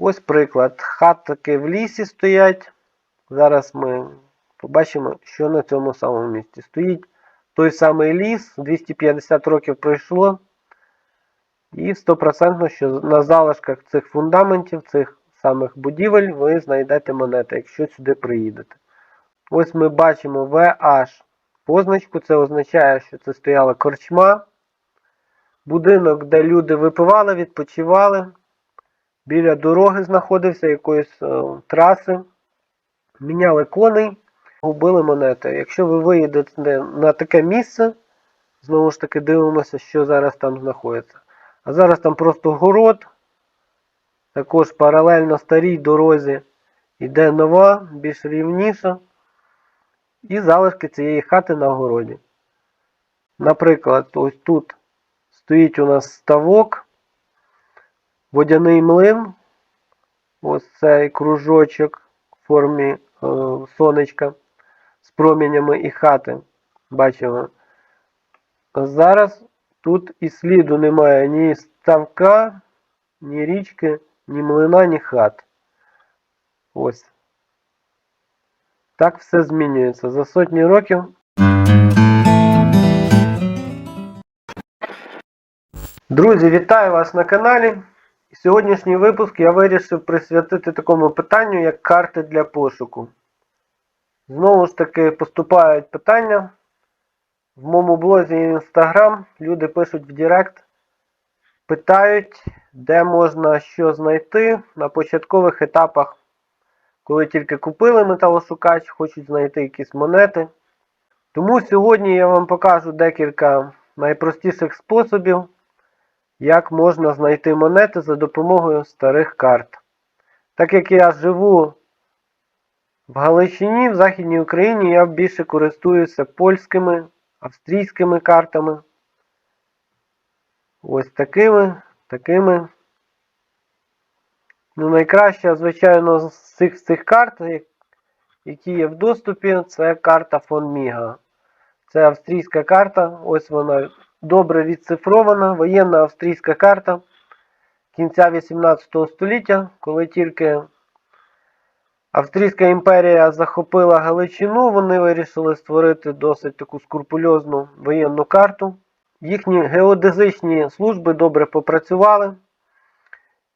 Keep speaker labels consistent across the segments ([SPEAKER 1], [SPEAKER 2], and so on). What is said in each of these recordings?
[SPEAKER 1] Ось приклад. Хатки в лісі стоять. Зараз ми побачимо, що на цьому самому місці. Стоїть той самий ліс, 250 років пройшло. І 100% що на залишках цих фундаментів, цих самих будівель, ви знайдете монети, якщо сюди приїдете. Ось ми бачимо VH позначку. Це означає, що це стояла корчма. Будинок, де люди випивали, відпочивали. Біля дороги знаходився якоїсь е, траси. Міняли коней, губили монети. Якщо ви виїдете на таке місце, знову ж таки дивимося, що зараз там знаходиться. А зараз там просто город. Також паралельно старій дорозі йде нова, більш рівніша. І залишки цієї хати на городі. Наприклад, ось тут стоїть у нас ставок, водяний млин. Ось цей кружочок в формі е, сонечка з промінями і хати. Бачимо. Зараз тут і сліду немає ні ставка, ні річки, ні млина, ні хат. Ось. Так все змінюється. За сотні років Друзі, вітаю вас на каналі. Сьогоднішній випуск я вирішив присвятити такому питанню, як карти для пошуку. Знову ж таки поступають питання. В моєму блозі Instagram люди пишуть в Директ, питають, де можна що знайти на початкових етапах, коли тільки купили металошукач, хочуть знайти якісь монети. Тому сьогодні я вам покажу декілька найпростіших способів як можна знайти монети за допомогою старих карт. Так як я живу в Галичині, в Західній Україні, я більше користуюся польськими, австрійськими картами. Ось такими, такими. Ну, найкраща, звичайно, з цих, з цих карт, які є в доступі, це карта фон Міга. Це австрійська карта, ось вона добре відцифрована воєнна австрійська карта кінця 18 століття, коли тільки Австрійська імперія захопила Галичину, вони вирішили створити досить таку скрупульозну воєнну карту. Їхні геодезичні служби добре попрацювали.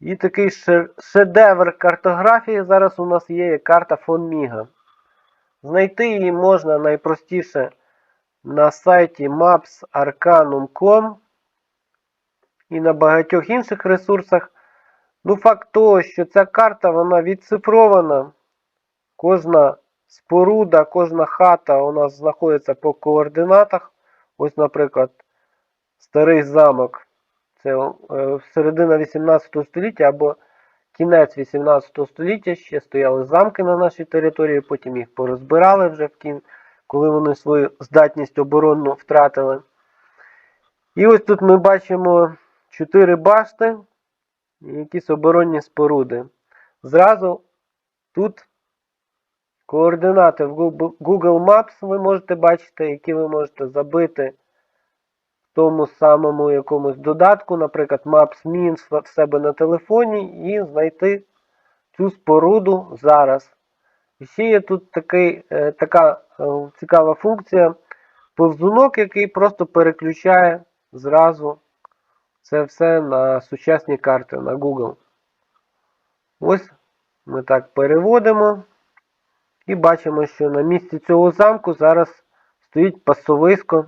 [SPEAKER 1] І такий шедевр картографії зараз у нас є карта фон Міга. Знайти її можна найпростіше на сайті maps.arcanum.com і на багатьох інших ресурсах. Ну, факт того, що ця карта вона відцифрована. Кожна споруда, кожна хата у нас знаходиться по координатах. Ось, наприклад, старий замок. Це е, середина 18 століття або кінець 18 століття ще стояли замки на нашій території, потім їх порозбирали вже в кінці коли вони свою здатність оборонну втратили. І ось тут ми бачимо 4 башти і якісь оборонні споруди. Зразу тут координати в Google Maps ви можете бачити, які ви можете забити в тому самому якомусь додатку, наприклад, Maps Means в себе на телефоні, і знайти цю споруду зараз. І ще є тут такий, е, така е, цікава функція повзунок, який просто переключає зразу це все на сучасні карти на Google. Ось ми так переводимо. І бачимо, що на місці цього замку зараз стоїть пасовисько.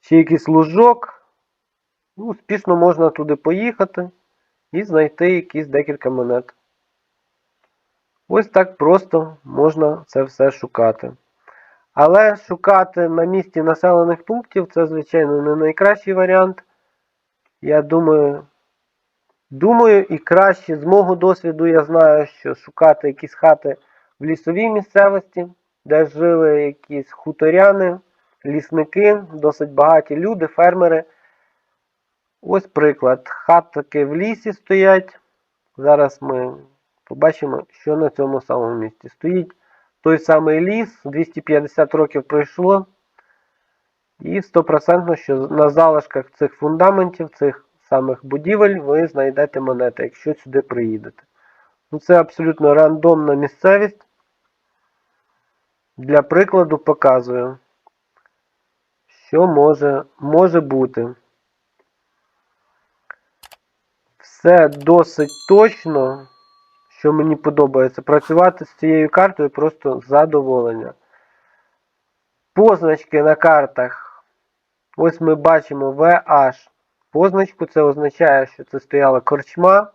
[SPEAKER 1] Чи якийсь лужок. Ну, Успішно можна туди поїхати і знайти якісь декілька монет. Ось так просто можна це все шукати. Але шукати на місці населених пунктів це, звичайно, не найкращий варіант. Я думаю, думаю, і краще з мого досвіду я знаю, що шукати якісь хати в лісовій місцевості, де жили якісь хуторяни, лісники, досить багаті люди, фермери. Ось приклад. Хатки в лісі стоять. Зараз ми побачимо, що на цьому самому місці. Стоїть той самий ліс, 250 років пройшло. І 100% що на залишках цих фундаментів, цих самих будівель ви знайдете монети, якщо сюди приїдете. Ну, це абсолютно рандомна місцевість. Для прикладу показую, що може, може бути. Все досить точно, що мені подобається. Працювати з цією картою просто задоволення. Позначки на картах. Ось ми бачимо VH. Позначку це означає, що це стояла корчма.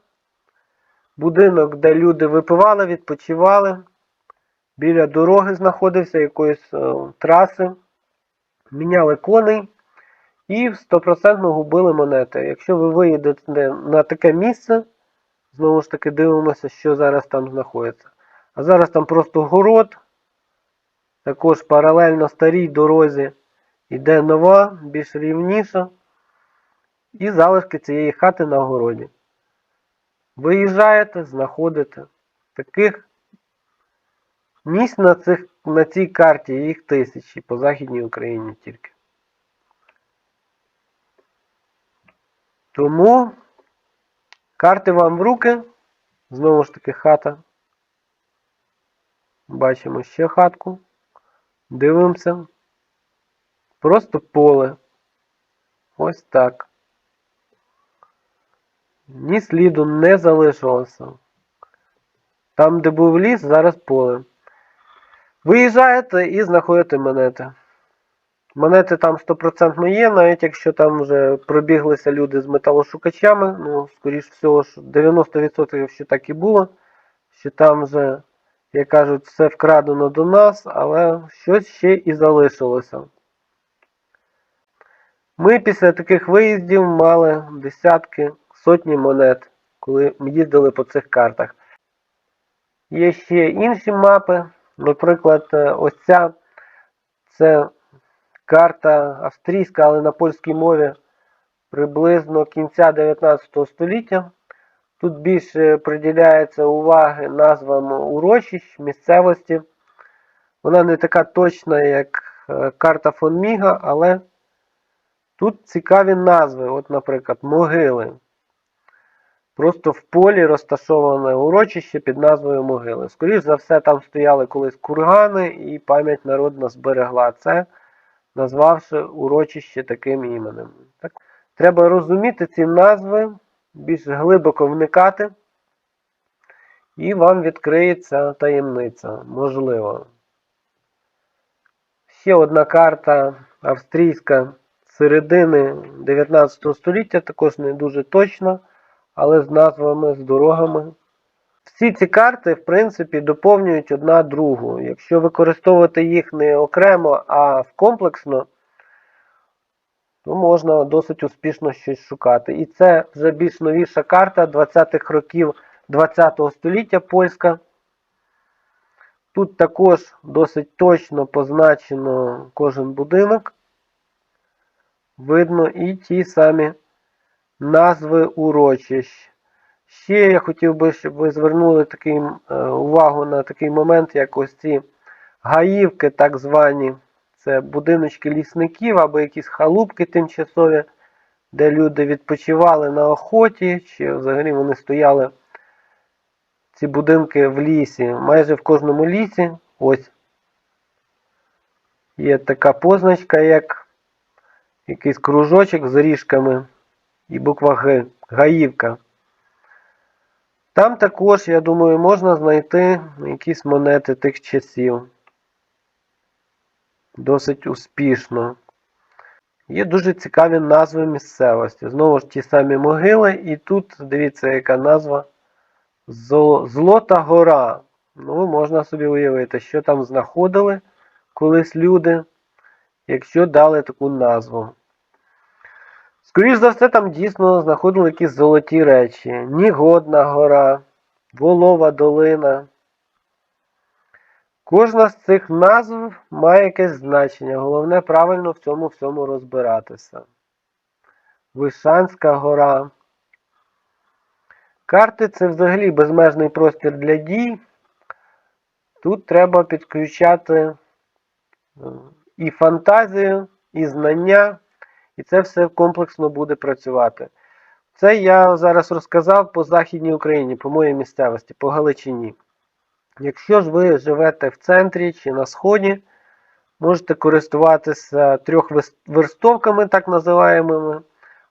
[SPEAKER 1] Будинок, де люди випивали, відпочивали. Біля дороги знаходився якоїсь е, траси. Міняли коней і 100% губили монети. Якщо ви виїдете на таке місце, знову ж таки дивимося, що зараз там знаходиться. А зараз там просто город. Також паралельно старій дорозі йде нова, більш рівніша. І залишки цієї хати на городі. Виїжджаєте, знаходите. Таких місць на, цих, на цій карті їх тисячі по Західній Україні тільки. Тому карти вам в руки. Знову ж таки хата. Бачимо ще хатку. Дивимося. Просто поле. Ось так. Ні сліду не залишилося. Там, де був ліс, зараз поле. Виїжджаєте і знаходите монети. Монети там 100% є, навіть якщо там вже пробіглися люди з металошукачами, ну, скоріш всього, що 90% що так і було, що там вже, як кажуть, все вкрадено до нас, але щось ще і залишилося. Ми після таких виїздів мали десятки, сотні монет, коли ми їздили по цих картах. Є ще інші мапи. Наприклад, е, ось ця це карта австрійська, але на польській мові приблизно кінця 19 століття. Тут більше приділяється уваги назвам урочищ, місцевості. Вона не така точна, як е, карта фон Міга, але тут цікаві назви. От, наприклад, могили. Просто в полі розташоване урочище під назвою могили. Скоріше за все, там стояли колись кургани, і пам'ять народна зберегла це, назвавши урочище таким іменем. Так? Треба розуміти ці назви, більш глибоко вникати, і вам відкриється таємниця, можливо. Ще одна карта австрійська середини 19 століття, також не дуже точна але з назвами, з дорогами. Всі ці карти, в принципі, доповнюють одна другу. Якщо використовувати їх не окремо, а комплексно, то можна досить успішно щось шукати. І це вже більш новіша карта 20-х років 20-го століття польська. Тут також досить точно позначено кожен будинок. Видно і ті самі назви урочищ. Ще я хотів би, щоб ви звернули такий, е, увагу на такий момент, як ось ці гаївки, так звані. Це будиночки лісників або якісь халупки тимчасові, де люди відпочивали на охоті, чи взагалі вони стояли ці будинки в лісі. Майже в кожному лісі ось є така позначка, як якийсь кружочок з ріжками і буква Г. Гаївка. Там також, я думаю, можна знайти якісь монети тих часів. Досить успішно. Є дуже цікаві назви місцевості. Знову ж ті самі могили, і тут, дивіться, яка назва Злота гора. Ну, можна собі уявити, що там знаходили колись люди, якщо дали таку назву. Скоріше за все, там дійсно знаходили якісь золоті речі. Нігодна гора, Волова долина. Кожна з цих назв має якесь значення. Головне правильно в цьому всьому розбиратися. Вишанська гора. Карти це взагалі безмежний простір для дій. Тут треба підключати е, і фантазію, і знання. І це все комплексно буде працювати. Це я зараз розказав по Західній Україні, по моїй місцевості, по Галичині. Якщо ж ви живете в центрі чи на сході, можете користуватися трьохверстовками, так називаємими,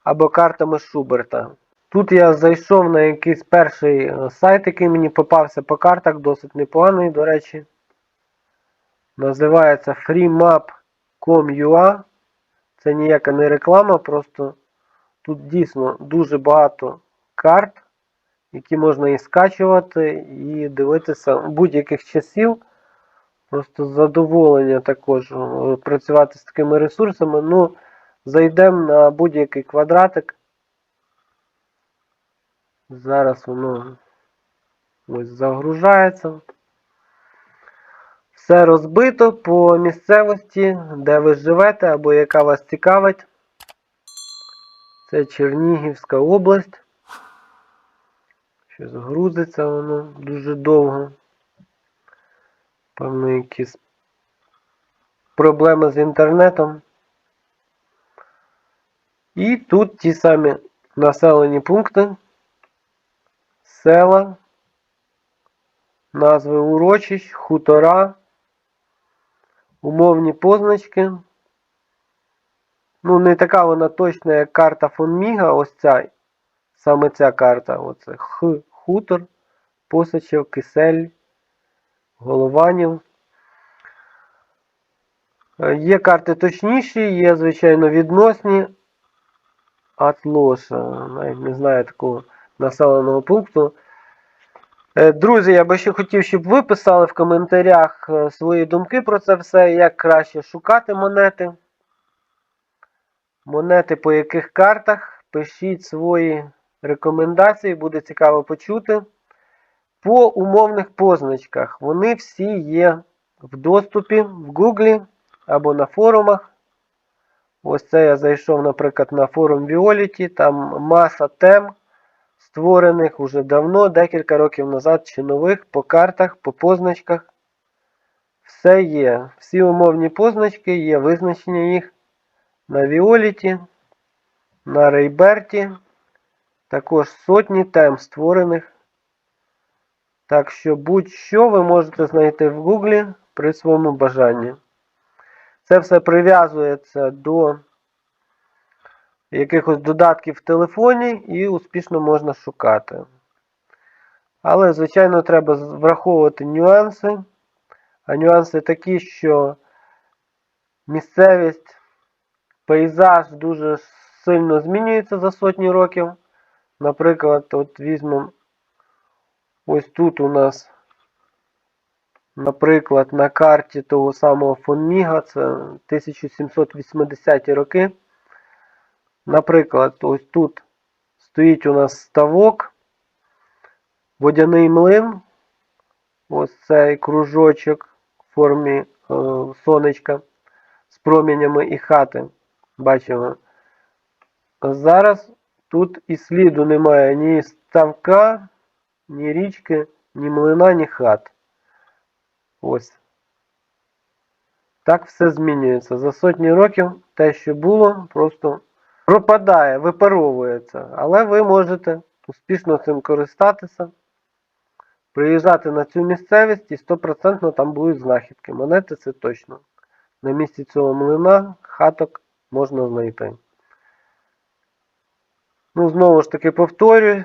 [SPEAKER 1] або картами Шуберта. Тут я зайшов на якийсь перший е, сайт, який мені попався по картах, досить непоганий, до речі. Називається freemap.com.ua. Це ніяка не реклама, просто тут дійсно дуже багато карт, які можна і скачувати, і дивитися будь-яких часів. Просто задоволення також е, працювати з такими ресурсами. Ну, зайдемо на будь-який квадратик. Зараз воно ось загружається. Все розбито по місцевості, де ви живете або яка вас цікавить. Це Чернігівська область. Щось грузиться воно дуже довго. Певно, якісь проблеми з інтернетом. І тут ті самі населені пункти, села, назви урочищ, хутора, умовні позначки. Ну, не така вона точна, як карта фон Міга, ось ця, саме ця карта. Оце Х, хутор, Посачев, Кисель, Голованів. Е, Є карти точніші, є, звичайно, відносні. Атлоша, навіть не знаю такого населеного пункту. Е, Друзі, я би ще хотів, щоб ви писали в коментарях е, свої думки про це все, як краще шукати монети. Монети по яких картах. Пишіть свої рекомендації, буде цікаво почути. По умовних позначках. Вони всі є в доступі в Гуглі або на форумах. Ось це я зайшов, наприклад, на форум Violet, там маса тем, створених уже давно, декілька років назад, чи нових, по картах, по позначках. Все є. Всі умовні позначки, є визначення їх на Violet, на Рейберті. Також сотні тем створених. Так що будь-що ви можете знайти в Гуглі при своєму бажанні. Це все прив'язується до якихось додатків в телефоні і успішно можна шукати. Але, звичайно, треба враховувати нюанси. А нюанси такі, що місцевість, пейзаж дуже сильно змінюється за сотні років. Наприклад, от візьмемо ось тут у нас Наприклад, на карті того самого фон Міга, це 1780 роки. Наприклад, ось тут стоїть у нас ставок, водяний млин, ось цей кружочок в формі е, сонечка з промінями і хати. Бачимо. Зараз тут і сліду немає ні ставка, ні річки, ні млина, ні хат. Ось. Так все змінюється. За сотні років те, що було, просто пропадає, випаровується. Але ви можете успішно цим користатися, приїжджати на цю місцевість і 100% там будуть знахідки. Монети це точно. На місці цього млина хаток можна знайти. Ну, знову ж таки повторюю,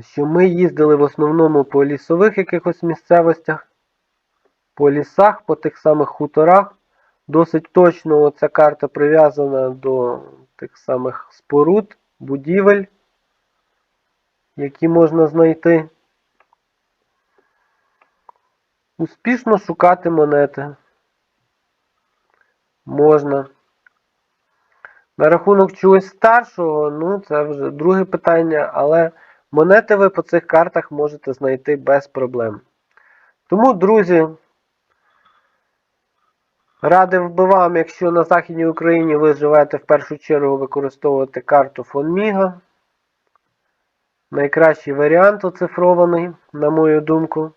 [SPEAKER 1] що ми їздили в основному по лісових якихось місцевостях по лісах, по тих самих хуторах. Досить точно ця карта прив'язана до тих самих споруд, будівель, які можна знайти. Успішно шукати монети. Можна. На рахунок чогось старшого, ну це вже друге питання, але монети ви по цих картах можете знайти без проблем. Тому, друзі, Радив би вам, якщо на Західній Україні ви живете в першу чергу використовувати карту фон Міга. Найкращий варіант оцифрований, на мою думку.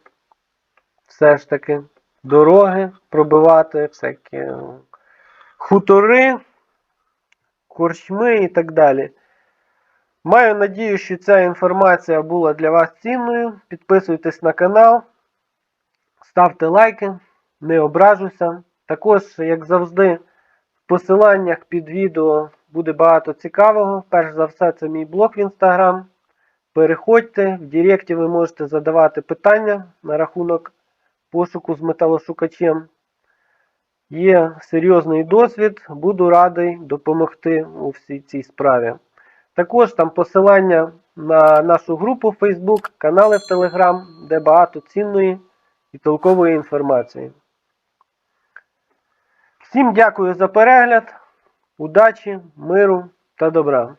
[SPEAKER 1] Все ж таки. Дороги пробивати, всякі хутори, корчми і так далі. Маю надію, що ця інформація була для вас цінною. Підписуйтесь на канал, ставте лайки, не ображуся. Також, як завжди, в посиланнях під відео буде багато цікавого. Перш за все, це мій блог в Інстаграм. Переходьте, в Директі ви можете задавати питання на рахунок пошуку з металошукачем. Є серйозний досвід, буду радий допомогти у всій цій справі. Також там посилання на нашу групу в Facebook, канали в Telegram, де багато цінної і толкової інформації. Всім дякую за перегляд, удачі, миру та добра.